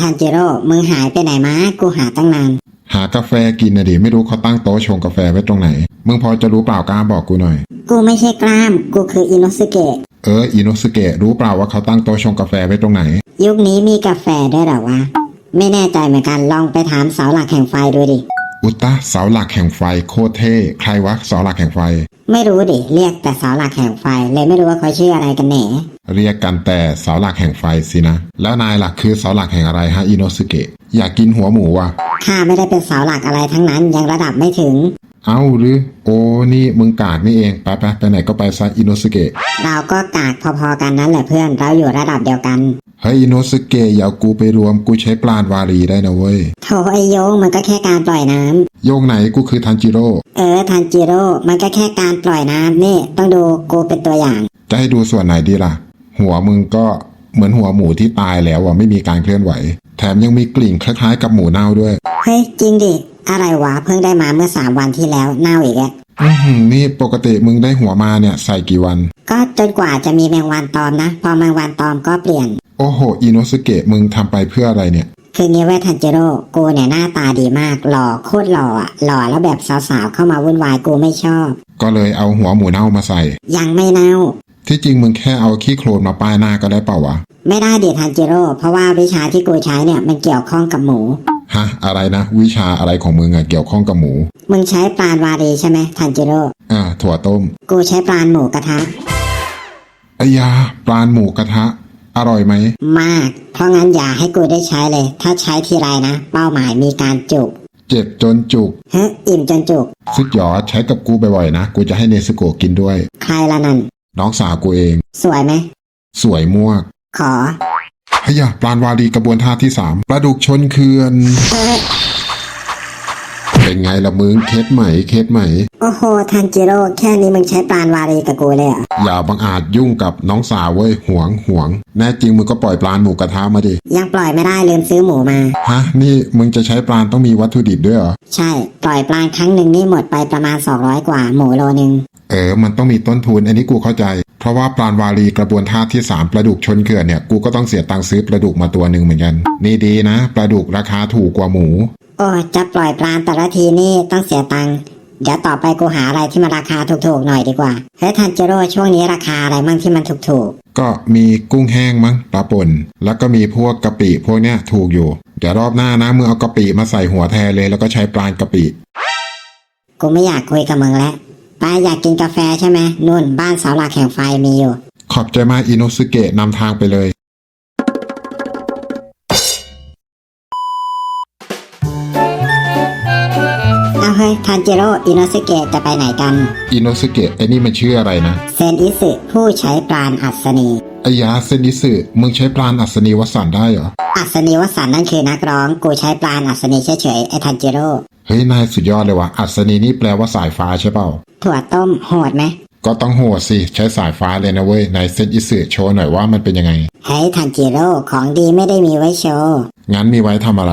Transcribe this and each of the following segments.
ทันจิโร่ มึงหายไปไหนมา กูหาตั้งนาน หากาแฟกินนะดิไม่รู้เขาตั้งโต๊ะชงกาแฟไว้ตรงไหน มึงพอจะรู้เปล่ากล้าบอกกูหน่อย กูไม่ใช่กล้าม กูคืออินโนสเกะ เอออิโนสเกะรู้เปล่าว่าเขาตั้งโต๊ะชงกาแฟไว้ตรงไหน ยุคนี้มีกาแฟด้วยเหรอวะ ไม่แน่ใจเหมือนกัน ลองไปถามเสาหลักแห่งไฟดูดิ อุตตะเสาหลักแห่งไฟโคตรเท่ใครวะเสาหลักแห่งไฟ ไม่รู้ดิ เรียกแต่เสาหลักแห่งไฟ เลยไม่รู้ว่าเขาชื่ออะไรกันแหน เรียกกันแต่เสาหลักแห่งไฟสินะ แล้วนายหลักคือเสาหลักแห่งอะไรฮะอิโนสเกะอยากกินหัวหมูวะข้าไม่ได้เป็นเสาหลักอะไรทั้งนั้นยังระดับไม่ถึง เอ้าหรือ โอ้นี่มึงกากนี่เองไปไปไปไหนก็ไปซะอิโนสเกะเราก็กากพอๆกันนั้นแหละเพื่อนเราอยู่ระดับเดียวกันเฮ้ยอิโนสเกะอย่าเอากูไปรวมกูใช้ปราณวารีได้นะเว้ยโถไอโยงมันก็แค่การปล่อยน้ำโยงไหนกูคือทันจิโร่เออทันจิโร่มันก็แค่การปล่อยน้ำนี่ต้องดูกูเป็นตัวอย่าง จะให้ดูส่วนไหนดีล่ะ หัวมึงก็เหมือนหัวหมูที่ตายแล้วอะไม่มีการเคลื่อนไหว แถมยังมีกลิ่นคล้ายๆ กับหมูเน่าด้วย เฮ้ยจริงดิ อะไรวะเพิ่งได้มาเมื่อสามวันที่แล้วเน่าอีกแล้วอือหือนี่ปกติมึงได้หัวมาเนี่ยใส่กี่วัน ก็จนกว่าจะมีแมงวันตอมนะ พอแมงวันตอมก็เปลี่ยน โอ้โหอิโนสเกะมึงทำไปเพื่ออะไรเนี่ย คืองี้เว้ยทันจิโร่กูเนี่ยหน้าตาดีมากหล่อโคตรหล่ออะหล่อแล้วแบบสาวๆเข้ามาวุ่นวายกูไม่ชอบ ก็เลยเอาหัวหมูเน่ามาใส่ ยังไม่เน่า ที่จริงมึงแค่เอาขี้โคลนมาป้ายหน้าก็ได้เปล่าวะ ไม่ได้เดทันจิโร่เพราะว่าวิชาที่กูใช้เนี่ยมันเกี่ยวข้องกับหมู ฮะ อะไรนะ วิชาอะไรของมึงอะเกี่ยวข้องกับหมู มึงใช้ปราณวารีใช่ไหมทันจิโร่อ่า ถั่วต้มกูใช้ปราณหมูกระทะอายาปลาหมูกระทะ อร่อยไหม มาก เพราะงั้นอย่าให้กูได้ใช้เลย ถ้าใช้ทีไรนะ เป้าหมายมีการจุกเจ็บจนจุกเฮ้ยอิ่มจนจุก สุดยอดใช้กับกูบ่อยๆนะ กูจะให้เนสโกะกินด้วย ใครละนั่น น้องสาวกูเอง สวยไหม สวยมวกขอ พยาปลานวารีกระบวนท่าที่สามปลาดุกชนเขื่อนเอ้ย เป็นไงละมึงเคสใหม่เคสใหม่ โอ้โห ทันจิโร่ แค่นี้มึงใช้ปราณวารีกับกูเลยเหรออย่าบังอาจยุ่งกับน้องสาวเว้ยหวงหวง แน่จริงมึงก็ปล่อยปลาหมูกระทะมาดิ ยังปล่อยไม่ได้ลืมซื้อหมูมา ฮะ นี่มึงจะใช้ปลาต้องมีวัตถุดิบด้วยเหรอ ใช่ ปล่อยปลาครั้งหนึ่งนี่หมดไปประมาณ 200 กว่า หมูโลนึง เออ มันต้องมีต้นทุน อันนี้กูเข้าใจ เพราะว่าปลานวารีกระบวนท่าที่สามปลาดุกชนเขื่อนเนี่ย กูก็ต้องเสียตังค์ซื้อปลาดุกมาตัวหนึ่งเหมือนกัน นี่ดีนะปลาดุกราคาถูกกว่าหมู โอ้จะปล่อยปลาแต่ละทีนี่ต้องเสียตังค์ เดี๋ยวต่อไปกูหาอะไรที่มันราคาถูกๆหน่อยดีกว่า เฮ้ยทันจิโร่ช่วงนี้ราคาอะไรมั่งที่มันถูกก็มีกุ้งแห้งมั้งปลาป่น แล้วก็มีพวกกะปิพวกเนี้ยถูกอยู่ เดี๋ยวรอบหน้านะมึงเอากะปิมาใส่หัวแทนเลย แล้วก็ใช้ปลานกะปิ ๆ กูไม่อยากคุยกับมึงแล้ว ไปอยากกินกาแฟใช่ไหมนู่นบ้านเสาหลักแห่งไฟมีอยู่ ขอบใจมากอิโนสุเกะนำทางไปเลย เอาเฮ้ยทันจิโร่อินโนสเกะจะไปไหนกัน อิโนสุเกะไอ้นี่มันชื่ออะไรนะเซนอิสึผู้ใช้ปราณอัศนี ไอ้ยาเซนิสึมึงใช้ปลานอัศนีวสันต์ได้เหรอ อัศนีวสันต์นั่นคือนักร้อง กูใช้ปราณอัศนีเฉยๆไอ้ทันจิโร่ เฮ้ยนายสุดยอดเลยว่ะอัศนีนี่แปลว่าสายฟ้าใช่เปล่าถั่วต้มโหดไหมก็ต้องโหดสิใช้สายฟ้าเลยนะเว้ยนายเซนอิสึโชว์หน่อยว่ามันเป็นยังไงเฮ้ยทันจิโร่ของดีไม่ได้มีไว้โชว์งั้นมีไว้ทำอะไร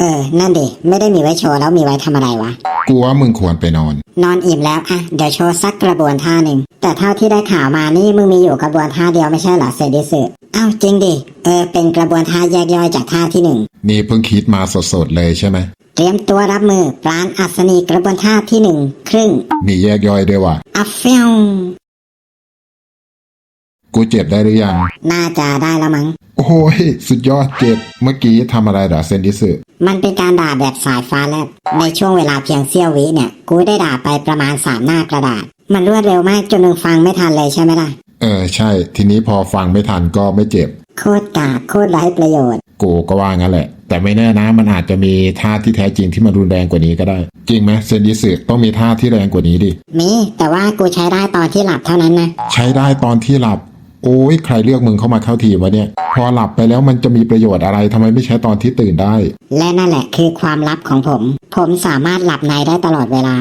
เออ นั่นดิไม่ได้มีไว้โชว์แล้วมีไว้ทำอะไรวะกูว่ามึงควรไปนอน นอนอิ่มแล้วอะเดี๋ยวโชว์สักกระบวนท่าหนึ่งแต่เท่าที่ได้ข่าวมานี่มึงมีอยู่กระบวนท่าเดียวไม่ใช่เหรอเซดิสึอ้าวจริงดิเออเป็นกระบวนท่าแยกย่อยจากท่าที่หนึ่งนี่เพิ่งคิดมาสดๆเลยใช่ไหม เตรียมตัวรับมือปราณอัศนีกระบวนท่าที่หนึ่งครึ่ง มีแยกย่อยด้วยว่ะ อัฟเฟียงกูเจ็บได้หรือยัง น่าจะได้แล้วมั้ง โอ้ย สุดยอดเจ็บ เมื่อกี้ทำอะไรเหรอเซนดิสึมันเป็นการด่าแบบสายฟ้าแลบในช่วงเวลาเพียงเสี้ยววิเนี่ย กูได้ด่าไปประมาณสามหน้ากระดาษ มันรวดเร็วมากจนมึงฟังไม่ทันเลยใช่ไหมล่ะ เออ ใช่ ทีนี้พอฟังไม่ทันก็ไม่เจ็บ โคตรกากโคตรไร้ประโยชน์ กูก็ว่างั้นแหละ แต่ไม่แน่นะมันอาจจะมีท่าที่แท้จริงที่มันรุนแรงกว่านี้ก็ได้ จริงไหมเซนดิสึต้องมีท่าที่แรงกว่านี้ดิ มีแต่ว่ากูใช้ได้ตอนที่หลับเท่านั้นนะ ใช้ได้ตอนที่หลับ โอ้ยใครเลือกมึงเข้ามาเข้าทีมวะเนี่ย พอหลับไปแล้วมันจะมีประโยชน์อะไรทำไมไม่ใช้ตอนที่ตื่นได้ และนั่นแหละคือความลับของผม ผมสามารถหลับในได้ตลอดเวลา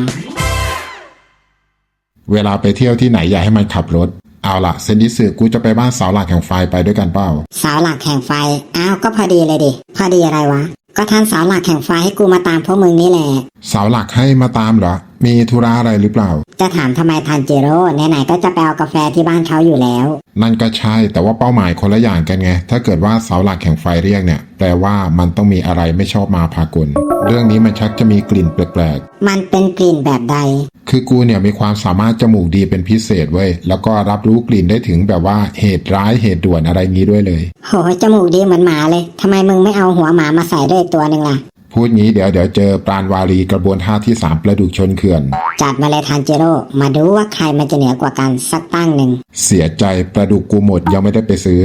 เวลาไปเที่ยวที่ไหนอย่าให้มันขับรถ เอาละเซนดิสึกูจะไปบ้านเสาหลักแห่งไฟไปด้วยกันเปล่าเสาหลักแห่งไฟ อ้าว ก็พอดีเลยดิ พอดีอะไรวะ ก็ท่านเสาหลักแห่งไฟให้กูมาตามพวกมึงนี่แหละ เสาหลักให้มาตามเหรอ มมีธุระอะไรหรือเปล่า จะถามทำไมทันจิโร่ไหนๆก็จะไปเอากาแฟที่บ้านเขาอยู่แล้ว นั่นก็ใช่แต่ว่าเป้าหมายคนละอย่างกันไง ถ้าเกิดว่าเสาหลักแห่งไฟเรียกเนี่ย แปลว่ามันต้องมีอะไรไม่ชอบมาพากล เรื่องนี้มันชักจะมีกลิ่นแปลกมันเป็นกลิ่นแบบใด ๆ คือกูเนี่ยมีความสามารถจมูกดีเป็นพิเศษเว้ย แล้วก็รับรู้กลิ่นได้ถึงแบบว่าเหตุร้ายเหตุด่วนอะไรงี้ด้วยเลย โหจมูกดีเหมือนหมาเลยทำไมมึงไม่เอาหัวหมามาใส่ด้วยอีกตัวหนึ่งล่ะ พูดงี้เดี๋ยวเดี๋ยวเจอปราณวารีกระบวนท่าที่สามประดุกชนเขื่อน จัดมาเลยทันจิโร่มาดูว่าใครมันจะเหนือกว่ากันสักตั้งหนึ่ง เสียใจประดุกกูหมดยังไม่ได้ไปซื้อ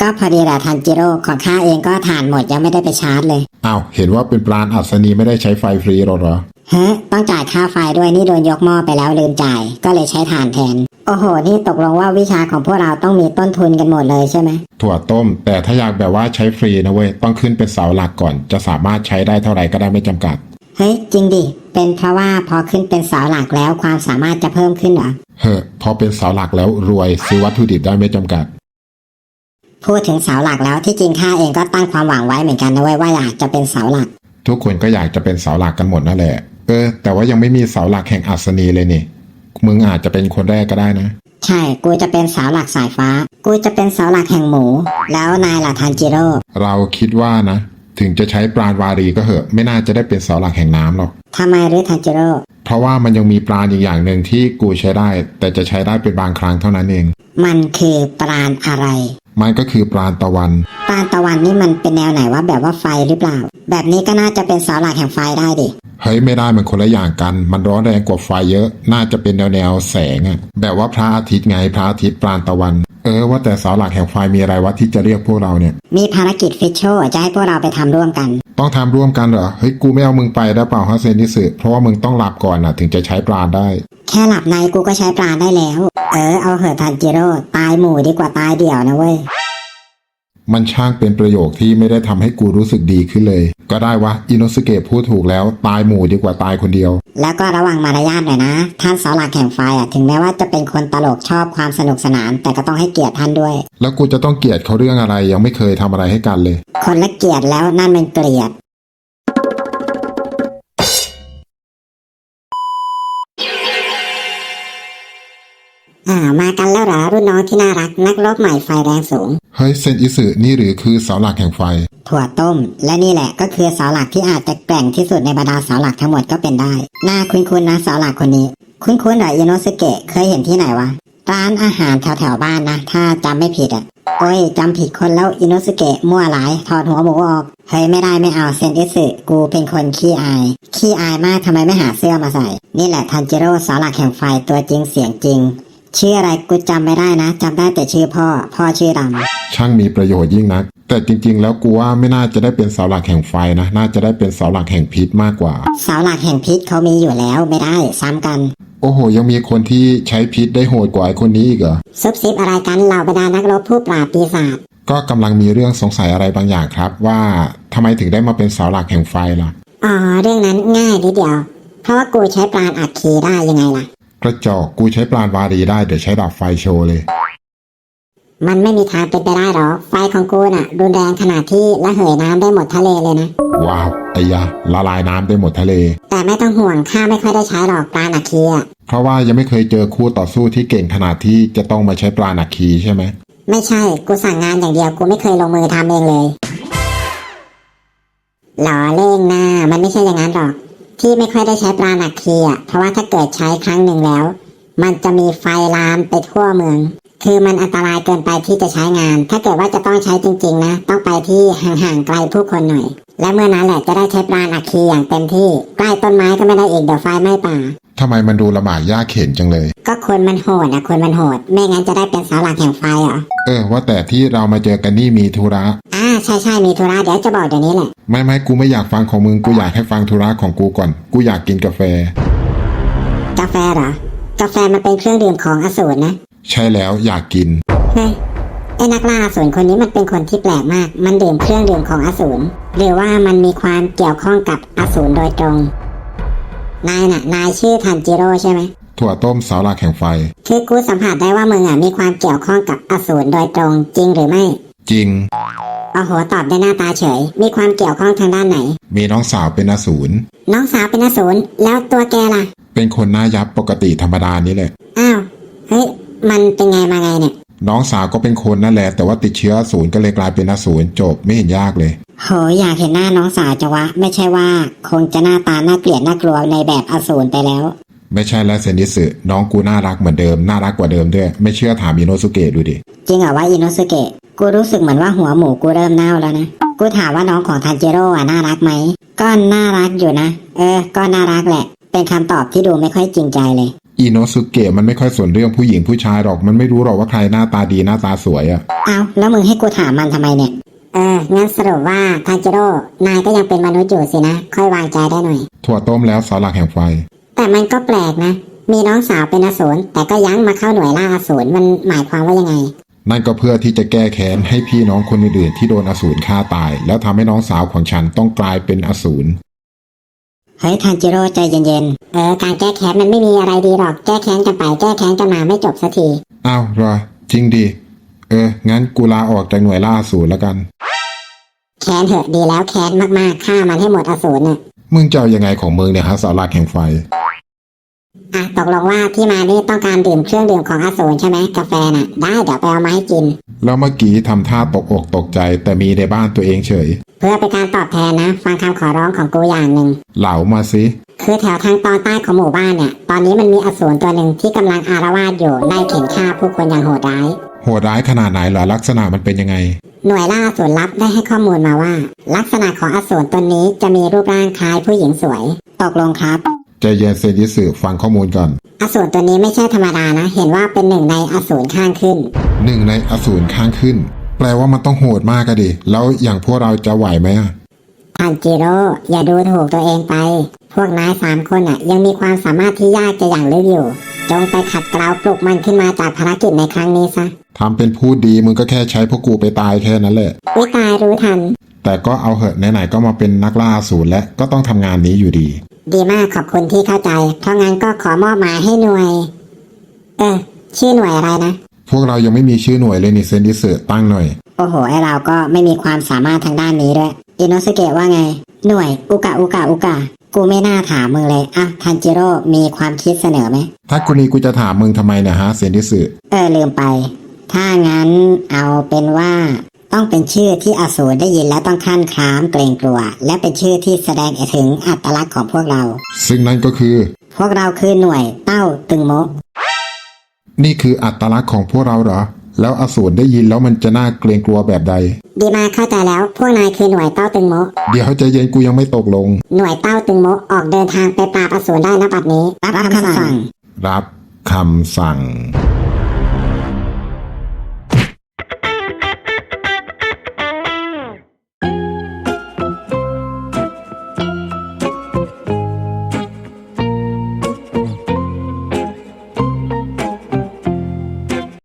ก็พอดีแหละทันจิโร่ของข้าเองก็ถ่านหมดยังไม่ได้ไปชาร์จเลยอ้าวเห็นว่าเป็นปราณอัศนีไม่ได้ใช้ไฟฟรีหรอเหรอ เฮ้ยต้องจ่ายค่าไฟด้วยนี่โดนยกหม้อไปแล้วลืมจ่าย ก็เลยใช้ถ่านแทน โอ้โห นี่ตกลงว่าวิชาของพวกเราต้องมีต้นทุนกันหมดเลยใช่ไหม ถั่วต้ม แต่ถ้าอยากแบบว่าใช้ฟรีนะเว้ย ต้องขึ้นเป็นเสาหลักก่อน จะสามารถใช้ได้เท่าไหร่ก็ได้ไม่จำกัด เฮ้ย จริงดิ เป็นเพราะว่าพอขึ้นเป็นเสาหลักแล้วความสามารถจะเพิ่มขึ้นเหรอ เฮ้อพอเป็นเสาหลักแล้วรวยซื้อวัตถุดิบได้ไม่จำกัด พูดถึงเสาหลักแล้วที่จริงข้าเองก็ตั้งความหวังไว้เหมือนกันนะเว้ยว่าอยากจะเป็นเสาหลัก ทุกคนก็อยากจะเป็นเสาหลักกันหมดนั่นแหละ เออ แต่ว่ายังไม่มีเสาหลักแห่งอัศนีเลยนี่ มึงอาจจะเป็นคนแรกก็ได้นะ ใช่ กูจะเป็นเสาหลักสายฟ้า กูจะเป็นเสาหลักแห่งหมู แล้วนายล่ะทันจิโร่ เราคิดว่านะ ถึงจะใช้ปราณวารีก็เหอะ ไม่น่าจะได้เป็นเสาหลักแห่งน้ำหรอก ทำไมหรือทันจิโร่ เพราะว่ามันยังมีปราณอีกอย่างหนึ่งที่กูใช้ได้ แต่จะใช้ได้เป็นบางครั้งเท่านั้นเอง มันคือปราณอะไร มันก็คือปราณตะวัน ปราณตะวันนี่มันเป็นแนวไหนว่าแบบว่าไฟหรือเปล่า แบบนี้ก็น่าจะเป็นเสาหลักแห่งไฟได้ดิ เฮ้ยไม่ได้มันคนละอย่างกัน มันร้อนแรงกว่าไฟเยอะ น่าจะเป็นแนวแนวๆแสงอะแบบว่าพระอาทิตย์ไงพระอาทิตย์ปราณตะวัน เออว่าแต่เสาหลักแห่งไฟมีอะไรวะที่จะเรียกพวกเราเนี่ย มีภารกิจฟิชโชจะให้พวกเราไปทำร่วมกัน ต้องทำร่วมกันเหรอเฮ้ยกูไม่เอามึงไปได้เปล่าฮะเซนนิสึเพราะว่ามึงต้องหลับก่อนนะถึงจะใช้ปราณได้ แค่หลับในกูก็ใช้ปราณได้แล้ว เออเอาเหอะทันจิโร่ตายหมู่ดีกว่าตายเดี่ยวนะเว้ย มันช่างเป็นประโยคที่ไม่ได้ทำให้กูรู้สึกดีขึ้นเลย ก็ได้วะอินโนสเกะพูดถูกแล้วตายหมู่ดีกว่าตายคนเดียว แล้วก็ระวังมารยาทหน่อยนะ ท่านเสาหลักแห่งไฟอะถึงแม้ว่าจะเป็นคนตลกชอบความสนุกสนาน แต่ก็ต้องให้เกียรติท่านด้วย แล้วกูจะต้องเกลียดเขาเรื่องอะไรยังไม่เคยทำอะไรให้กันเลย คนละเกียรติแล้วนั่นมันเกลียด อ่ามากันแล้วเหรอรุ่นน้องที่น่ารักนักรบใหม่ไฟแรงสูง เฮ้ยเซนอิสึนี่หรือคือเสาหลักแห่งไฟ ถั่วต้ม และนี่แหละก็คือเสาหลักที่อาจจะแกร่งที่สุดในบรรดาเสาหลักทั้งหมดก็เป็นได้หน้าคุ้นๆนะเสาหลักคนนี้ คุ้นๆเหรออิโนสเกะเคยเห็นที่ไหนวะร้านอาหารแถวๆบ้านนะ ถ้าจำไม่ผิดอะโอ้ยจำผิดคนแล้วอิโนสเกะมั่วหลายถอดหัวหมูออกเฮ้ยไม่ได้ไม่เอาเซนอิสึกูเป็นคนขี้อาย ขี้อายมากทำไมไม่หาเสื้อมาใส่ นี่แหละทันจิโร่เสาหลักแห่งไฟตัวจริงเสียงจริง ชื่ออะไรกูจำไม่ได้นะจำได้แต่ชื่อพ่อ พ่อชื่อดำช่างมีประโยชน์ยิ่งนัก แต่จริงๆ แล้วกูว่าไม่น่าจะได้เป็นเสาหลักแห่งไฟนะ น่าจะได้เป็นเสาหลักแห่งพิษมากกว่า เสาหลักแห่งพิษเขามีอยู่แล้วไม่ได้ซ้ำกัน โอ้โห ยังมีคนที่ใช้พิษได้โหดกว่าไอ้คนนี้อีกเหรอซุบซิบอะไรกันเหล่าบรรดานักรบผู้ปราบปีศาจก็กำลังมีเรื่องสงสัยอะไรบางอย่างครับ ว่าทำไมถึงได้มาเป็นเสาหลักแห่งไฟล่ะอ๋อเรื่องนั้นง่ายนิดเดียว เพราะว่ากูใช้ปราณอัคคีได้ยังไงล่ะ กระจอกกูใช้ปราณวารีได้ เดี๋ยวใช้ดาบไฟโชว์เลย มันไม่มีทางเป็นไปได้หรอกไฟของกูน่ะรุนแรงขนาดที่ละเหยน้ำได้หมดทะเลเลยนะ ว้าวไอ้ยะละลายน้ำได้หมดทะเล แต่ไม่ต้องห่วงข้าไม่ค่อยได้ใช้หรอกปราณอัคคีอะเพราะว่ายังไม่เคยเจอคู่ต่อสู้ที่เก่งขนาดที่จะต้องมาใช้ปราณอัคคีใช่ไหมไม่ใช่กูสั่งงานอย่างเดียวกูไม่เคยลงมือทำเองเลยหล่อเล่งหน้ามันไม่ใช่อย่างนั้นหรอก ที่ไม่ค่อยได้ใช้ปลาหนักทีอะเพราะว่าถ้าเกิดใช้ครั้งหนึ่งแล้ว มันจะมีไฟลามไปทั่วเมือง คือมันอันตรายเกินไปที่จะใช้งาน ถ้าเกิดว่าจะต้องใช้จริงๆนะ ต้องไปที่ห่างๆไกลผู้คนหน่อย และเมื่อนั้นแหละจะได้ใช้ปลาหนักทีอย่างเต็มที่ ใกล้ต้นไม้ก็ไม่ได้อีกเดี๋ยวไฟไหม้ป่า ทำไมมันดูลำบากยากเข็นจังเลย ก็คนมันโหดนะคนมันโหด ไม่งั้นจะได้เป็นเสาหลักแห่งไฟเหรอ เออ ว่าแต่ที่เรามาเจอกันนี่มีธุระ อ่าใช่ใช่มีธุระเดี๋ยวจะบอกเดี๋ยวนี้แหละ ไม่ไม่กูไม่อยากฟังของมึง กูอยากให้ฟังธุระของกูก่อน กูอยากกินกาแฟ กาแฟเหรอ กาแฟมันเป็นเครื่องดื่มของอสูรนะ ใช่แล้วอยากกิน เฮ้ย ไอ้นักล่าอสูรคนนี้มันเป็นคนที่แปลกมาก มันดื่มเครื่องดื่มของอสูร หรือว่ามันมีความเกี่ยวข้องกับอสูรโดยตรง นายน่ะ นายชื่อทันจิโร่ใช่ไหม ถั่วต้มเสาหลักแห่งไฟ คือกูสัมผัสได้ว่ามึงอะมีความเกี่ยวข้องกับอสูรโดยตรงจริงหรือไม่ จริง โอ้โห ตอบได้หน้าตาเฉย มีความเกี่ยวข้องทางด้านไหน มีน้องสาวเป็นอสูร น้องสาวเป็นอสูร แล้วตัวแกล่ะ เป็นคนหน้ายับปกติธรรมดานี่แหละ อ้าว เฮ้ย มันเป็นไงมาไงเนี่ย น้องสาวก็เป็นคนนั่นแหละ แต่ว่าติดเชื้ออสูรก็เลยกลายเป็นอสูรจบไม่เห็นยากเลย โหอยากเห็นหน้าน้องสาวจังวะ ไม่ใช่ว่า คงจะหน้าตาน่าเกลียดน่ากลัวในแบบอสูรไปแล้ว ไม่ใช่แล้วเซนิสึน้องกูน่ารักเหมือนเดิมน่ารักกว่าเดิมด้วย ไม่เชื่อถามอิโนสุเกะดูดิ จริงเหรอว่าอินโนสเกะกูรู้สึกเหมือนว่าหัวหมูกูเริ่มเน่าแล้วนะ กูถามว่าน้องของทันจิโร่อะน่ารักไหม ก็น่ารักอยู่นะ เออ ก็น่ารักแหละ เป็นคำตอบที่ดูไม่ค่อยจริงใจเลย อิโนสุเกะมันไม่ค่อยสนเรื่องผู้หญิงผู้ชายหรอกมันไม่รู้หรอกว่าใครหน้าตาดีหน้าตาสวยอะ เอาแล้วมึงให้กูถามมันทำไมเนี่ย เออ งั้นสรุปว่าทาจิโร่ นายก็ยังเป็นมนุษย์อยู่สินะ ค่อยวางใจได้หน่อย ถั่วต้มแล้วเสาหลักแห่งไฟ แต่มันก็แปลกนะ มีน้องสาวเป็นอสูรแต่ก็ยั้งมาเข้าหน่วยล่าอสูรมันหมายความว่ายังไง นั่นก็เพื่อที่จะแก้แค้นให้พี่น้องคนอื่นๆที่โดนอสูรฆ่าตาย แล้วทำให้น้องสาวของฉันต้องกลายเป็นอสูร เฮ้ยทันจิโร่ใจเย็นเออ การแก้แค้นมันไม่มีอะไรดีหรอก แก้แค้นกันไป แก้แค้นกันมาไม่จบสักที อ้าวเหรอจริงดิ เออ งั้นกูลาออกจากหน่วยล่าอสูรแล้วกัน แค้นเถอะดีแล้วแค้นมากๆฆ่ามันให้หมดอสูรน่ะมึงจะเอายังไงของมึงเนี่ยฮะเสาหลักแห่งไฟ อะตกลงว่าที่มานี่ต้องการดื่มเครื่องดื่มของอสูรใช่ไหมกาแฟน่ะ ได้เดี๋ยวไปเอามาให้กิน แล้วเมื่อกี้ทำท่าตกอกตกใจ แต่มีในบ้านตัวเองเฉย เพื่อเป็นการตอบแทนนะ ฟังคำขอร้องของกูอย่างหนึ่ง เหลามาสิ คือแถวทางตอนใต้ของหมู่บ้านเนี่ย ตอนนี้มันมีอสูรตัวหนึ่งที่กำลังอารวาสอยู่ไล่เข็นฆ่าผู้คนอย่างโหดร้าย โหดร้ายขนาดไหนเหรอลักษณะมันเป็นยังไง หน่วยล่าอสูรลับได้ให้ข้อมูลมาว่า ลักษณะของอสูรตนนี้จะมีรูปร่างคล้ายผู้หญิงสวยๆตกลงครับ ใจเย็นเซนยิสึฟังข้อมูลก่อน อสูรตัวนี้ไม่ใช่ธรรมดานะ เห็นว่าเป็นหนึ่งในอสูรข้างขึ้น หนึ่งในอสูรข้างขึ้น แปลว่ามันต้องโหดมากอะดิ แล้วอย่างพวกเราจะไหวไหมอะทันจิโร่อย่าดูถูกตัวเองไป พวกนายสามคนอะ ยังมีความสามารถที่ยากจะอย่างลึกอยู่ จงไปขัดเกลาปลุกมันขึ้นมาจากภารกิจในครั้งนี้ซะทำเป็นพูดดีมึงก็แค่ใช้พวกกูไปตายแค่นั้นแหละ วิตายรู้ทัน แต่ก็เอาเหอะไหนๆก็มาเป็นนักล่าอสูรและก็ต้องทำงานนี้อยู่ดี ดีมากขอบคุณที่เข้าใจเพราะงั้นก็ขอมอบหมายให้หน่วย เออชื่อหน่วยอะไรนะ พวกเรายังไม่มีชื่อหน่วยเลยนี่เซนยิสึตั้งหน่อย โอ้โหไอเราก็ไม่มีความสามารถทางด้านนี้ด้วยอินโนสเกะว่าไง หน่วยอุกะอุกะอุกะ กูไม่น่าถามมึงเลยอะทันจิโร่มีความคิดเสนอไหมถ้ากูนี้กูจะถามมึงทำไมเนะฮะเซนยิสึเออลืมไป ถ้างั้นเอาเป็นว่า ต้องเป็นชื่อที่อสูรได้ยินแล้วต้องขั้นครามเกรงกลัว และเป็นชื่อที่แสดงถึงอัตลักษณ์ของพวกเรา ซึ่งนั่นก็คือ พวกเราคือหน่วยเต้าตึงโมะนี่คืออัตลักษณ์ของพวกเราเหรอ แล้วอสูรได้ยินแล้วมันจะน่าเกรงกลัวแบบใด ดีมากเข้าใจแล้ว พวกนายคือหน่วยเต้าตึงโมะเดี๋ยวใจเย็นกูยังไม่ตกลง หน่วยเต้าตึงโมะออกเดินทางไปปราบอสูรได้นะบัดนี้ รับคำสั่ง รับคำสั่ง